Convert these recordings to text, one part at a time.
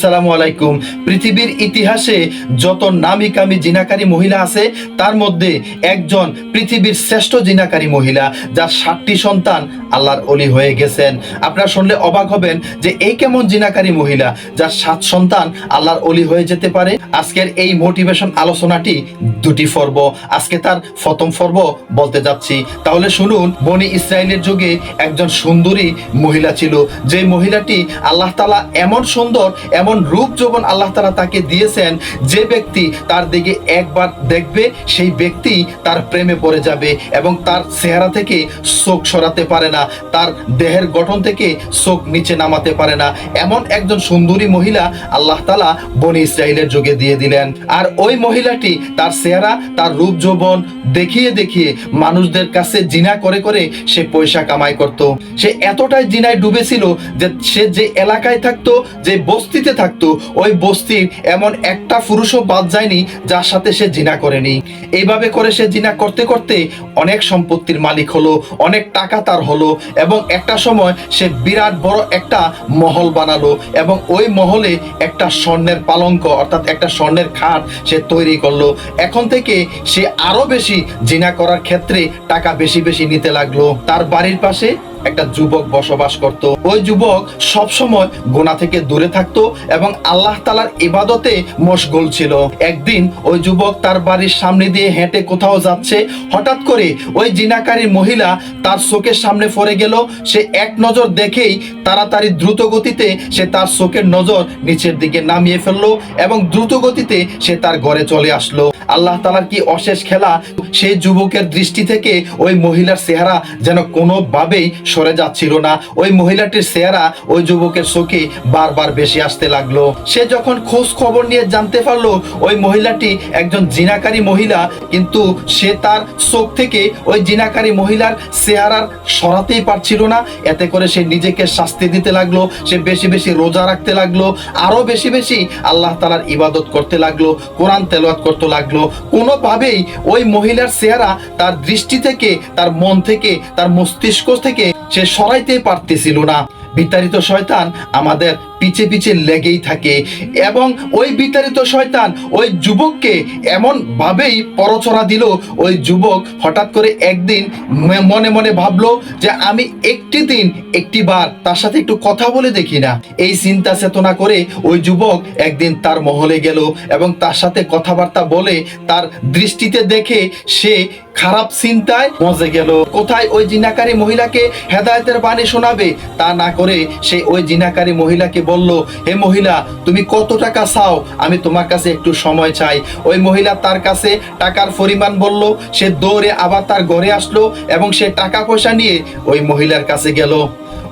আসসালামু আলাইকুম। পৃথিবীর ইতিহাসে যত নামি কামি জিনাকারী মহিলা আছে, তার মধ্যে একজন পৃথিবীর শ্রেষ্ঠ জিনাকারী মহিলা, যার ষাটটি সন্তান আল্লাহর অলি হয়ে গেছেন। আপনারা শুনলে অবাক হবেন যে এই কেমন জিনাকারী মহিলা, যার সাত সন্তান আল্লাহর অলি হয়ে যেতে পারে। আজকের এই মোটিভেশন আলোচনাটি দুটি পর্ব। আজকে তার প্রথম পর্ব বলতে যাচ্ছি। তাহলে শুনুন, বনি ইসরায়েলের যুগে একজন সুন্দরী মহিলা ছিল। যে মহিলাটি আল্লাহ তালা এমন সুন্দর, এমন রূপ যৌবন আল্লাহ তালা তাকে দিয়েছেন, যে ব্যক্তি তার দিকে একবার দেখবে, সেই ব্যক্তি তার প্রেমে পড়ে যাবে এবং তার চেহারা থেকে চোখ সরাতে পারে না। তার দেহের গঠন থেকে চোখ নিচে নামাতে পারে না। এমন একজন সুন্দরী মহিলা আল্লাহ তালা বনি ইসরায়েলের যুগে দিয়ে দিলেন। আর ওই মহিলাটি তার চেহারা, তার রূপ যৌবন দেখিয়ে দেখিয়ে মানুষদের কাছে জিনা করে করে সে পয়সা কামাই করত। সে এতটাই জিনায় ডুবেছিল যে সে যে এলাকায় থাকতো, যে বস্তিতে থাকতো, ওই বস্তির এমন একটা পুরুষও বাদ যায়নি যার সাথে সে জিনা করেনি। এইভাবে করে সে জিনা করতে করতে অনেক সম্পত্তির মালিক হলো, অনেক টাকা তার হলো এবং একটা সময় সে বিরাট বড় একটা মহল বানালো এবং ওই মহলে একটা স্বর্ণের পালঙ্ক, অর্থাৎ একটা স্বর্ণের খাট সে তৈরি করল। এখন থেকে সে আরও বেশি জিনা করার ক্ষেত্রে টাকা বেশি বেশি নিতে লাগল। তার বাড়ির পাশে একটা যুবক বসবাস করত। ওই যুবক সব সময় গোনা থেকে দূরে থাকতো এবং আল্লাহ তালার ইবাদতে মশগুল ছিল। একদিন ওই যুবক তার বাড়ির সামনে দিয়ে হেঁটে কোথাও যাচ্ছে। হঠাৎ করে ওই জিনাকারী মহিলা তার চোখের সামনে পড়ে গেল। সে এক নজর দেখেই তাড়াতাড়ি দ্রুত গতিতে সে তার চোখের নজর নিচের দিকে নামিয়ে ফেলল এবং দ্রুত গতিতে সে তার ঘরে চলে আসলো। আল্লাহ তালার কি অশেষ খেলা? সেই যুবকের দৃষ্টি থেকে ওই মহিলার চেহারা যেন কোনোভাবেই সরে যাচ্ছিল না। ওই মহিলাটির চেহারা ওই যুবকের চোখে বারবার বেশি আসতে লাগল। সে যখন খোঁজ খবর নিয়ে জানতে পারল, ওই মহিলাটি একজন জিনাকারী মহিলা, কিন্তু সে তার চোখ থেকে ওই জিনাকারী মহিলার চেহারার সরাতেই পারছিল না। এতে করে সে নিজেকে শাস্তি দিতে লাগল, সে বেশি বেশি রোজা রাখতে লাগল আরও বেশি বেশি আল্লাহ তালার ইবাদত করতে লাগল, কোরআন তেলাওয়াত করতে লাগল। কোনোভাবেই ওই মহিলার চেহারা তার দৃষ্টি থেকে, তার মন থেকে, তার মস্তিষ্ক থেকে সে সরাইতে পারতেছিল না। বিতাড়িত শয়তান আমাদের পিছে পিছে লেগেই থাকে এবং ওই বিতাড়িত শয়তান ওই যুবককে এমন ভাবেই পরচরা দিল। ওই যুবক হঠাৎ করে একদিন মনে মনে ভাবলো যে আমি একটি দিন, একটি বার তার সাথে একটু কথা বলে দেখি না। এই চিন্তা চেতনা করে ওই যুবক একদিন তার মহলে গেল এবং তার সাথে কথাবার্তা বলে তার দৃষ্টিতে দেখে সে খারাপ চিন্তায় মজে গেল। কোথায় ওই জিনাকারী মহিলাকে হেদায়তের বাণী শোনাবে তা না করে সে ওই জিনাকারী মহিলাকে বলল, হে মহিলা, তুমি কত টাকা চাও? আমি তোমার কাছে একটু সময় চাই। ওই মহিলা তার কাছে টাকার পরিমাণ বলল, সে দৌড়ে আবার তার ঘরে আসলো এবং সে টাকা পয়সা নিয়ে ওই মহিলার কাছে গেল।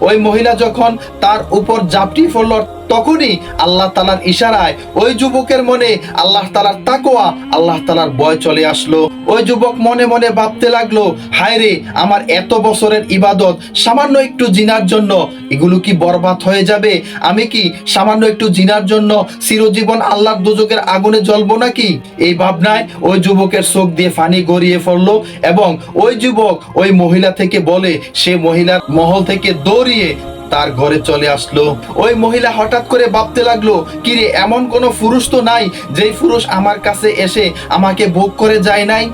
ওই মহিলা যখন তার উপর জাপটি পড়ল তখনই আল্লাহ তালার ইশারায় ওই যুবকের মনে আল্লাহ তালার তাকোয়া আল্লাহ তালার ভয় চলে আসলো। ওই যুবক মনে মনে ভাবতে লাগল হায় রে আমার এত বছরের ইবাদত, সামান্য একটু জিনার জন্য এগুলো কি বরবাদ হয়ে যাবে? আমি কি সামান্য একটু জিনার জন্য চিরজীবন আল্লাহর দুজকের আগুনে জ্বলবো নাকি? এই ভাবনায় ওই যুবকের চোখ দিয়ে পানি গড়িয়ে পড়ল এবং ওই যুবক ওই মহিলা থেকে বলে, সে মহিলার মহল থেকে দৌড়িয়ে তার ঘরে চলে আসলো। ওই মহিলা হঠাৎ করে ভাবতে লাগল, কিরে, এমন কোনো পুরুষ তো নাই, যেই পুরুষ আমার কাছে এসে আমাকে ভোগ করে যায় নাই?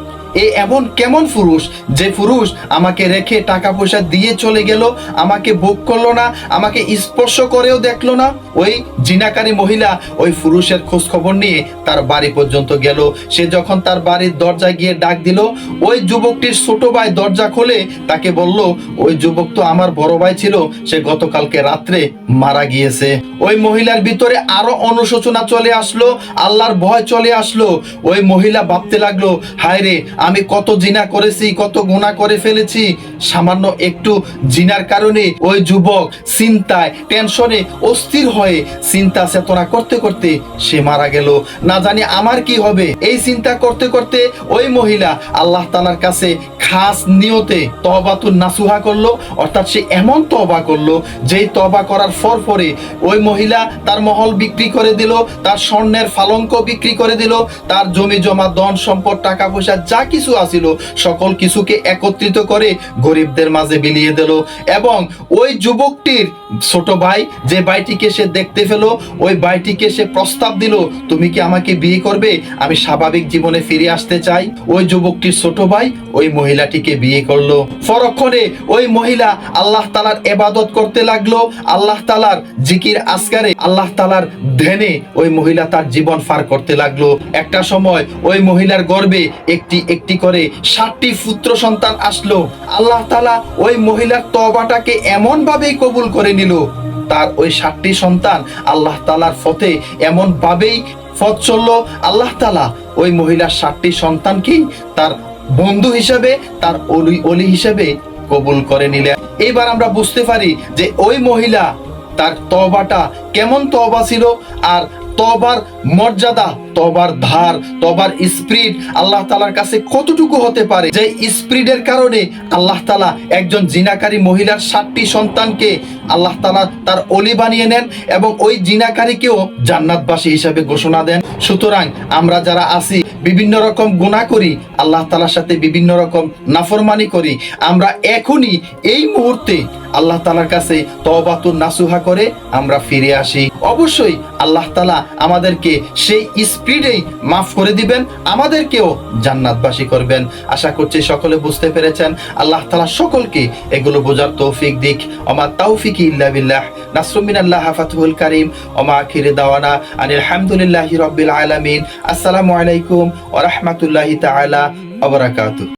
এ এমন কেমন পুরুষ যে পুরুষ আমাকে রেখে টাকা পয়সা দিয়ে চলে গেল, আমাকে ভোগ করল না, আমাকে স্পর্শ করেও দেখল না। ওই জিনাকারী মহিলা ওই পুরুষের খোঁজ খবর নিয়ে তার বাড়ি পর্যন্ত গেল। সে যখন তার বাড়ির দরজায় গিয়ে ডাক দিল, ওই যুবকটির ছোট ভাই দরজা খোলে তাকে বলল, ওই যুবক তো আমার বড় ভাই ছিল, সে গতকালকে রাত্রে মারা গিয়েছে। ওই মহিলার ভিতরে আরও অনুশোচনা চলে আসলো, আল্লাহর ভয় চলে আসলো। ওই মহিলা ভাবতে লাগল হায় রে আমি কত জিনা করেছি, কত গুণা করে ফেলেছি, সামান্য একটু জিনার কারণে ওই যুবক চিন্তায় টেনশনে অস্থির হয়ে চিন্তা চেতনা করতে করতে সে মারা গেল। না জানি আমার কি হবে। এই চিন্তা করতে করতে ওই মহিলা আল্লাহ তালার কাছে খাস নিয়তে তবাতুন নাসুহা করল, অর্থাৎ সে এমন তবা করল, যেই তবা করার পর পরে ওই মহিলা তার মহল বিক্রি করে দিল, তার স্বর্ণের ফালঙ্ক বিক্রি করে দিল, তার জমি জমা ধন সম্পদ টাকা পয়সা যা কিছু আছিল সকল কিছুকে একত্রিত করে গরিবদের মাঝে বিলিয়ে দিল। এবং ওই যুবকটির ছোট ভাই যে ভাইটিকে সে দেখতে ফেলো ওই ভাইটিকে সে প্রস্তাব দিল, তুমি কি আমাকে বিয়ে করবে? আমি স্বাভাবিক জীবনে ফিরে আসতে চাই। ওই যুবকটির ছোট ভাই ওই মহিলাটিকে বিয়ে করল। পরক্ষণে ওই মহিলা আল্লাহ তালার এবাদত করতে লাগল। আল্লাহ তালার জিকির আসকারে আল্লাহ তালার ধ্যানে ওই মহিলা তার জীবন পার করতে লাগল। একটা সময় ওই মহিলার গর্বে একটি একটি করে ষাটটি পুত্র সন্তান আসলো। আল্লাহ তালা ওই মহিলার তবাটাকে এমন ভাবেই কবুল করে নিল। তার ওই ষাটটি সন্তান আল্লাহ তালার ফতে এমন ভাবেই পথ চলল। আল্লাহ তালা ওই মহিলার ষাটটি সন্তানকেই তার বন্ধু হিসাবে, তার অলি অলি হিসাবে কবুল করে নিলে। এবার আমরা বুঝতে পারি যে ওই মহিলা, তার তবাটা কেমন তবা ছিল আর তবার মর্যাদা তবার ধার, তবার স্পিরিট আল্লাহ তালার কাছে কতটুকু হতে পারে? যে স্পিরিটের কারণে আল্লাহ তালা একজন জিনাকারী মহিলার সাতটি সন্তানকে আল্লাহ তালা তার অলি বানিয়ে নেন এবং ওই জিনাকারীকেও জান্নাতবাসী হিসাবে ঘোষণা দেন। সুতরাং আমরা যারা আছি, বিভিন্ন রকম গুণা করি, আল্লাহ তালার সাথে বিভিন্ন রকম নাফরমানি করি। আমরা এখনই এই মুহূর্তে আল্লাহ তালার কাছে তবাতুর নাসুহা করে আমরা ফিরে আসি। অবশ্যই আল্লাহ তালা আমাদেরকে সেই স্পিডেই মাফ করে দিবেন, আমাদেরকেও জান্নাতবাসী করবেন। আশা করছি সকলে বুঝতে পেরেছেন। আল্লাহ তালা সকলকে এগুলো বোঝার তৌফিক দিক। অমা তৌফিক ইল্লা নাসরুমিন আল্লাহ হাফাতুল কারিম। অমা আখিরে দাওয়ানা আনিল হামদুলিল্লাহি রব্বিল আলামিন। আসসালামু আলাইকুম ওয়া রাহমাতুল্লাহি তাআলা ওয়া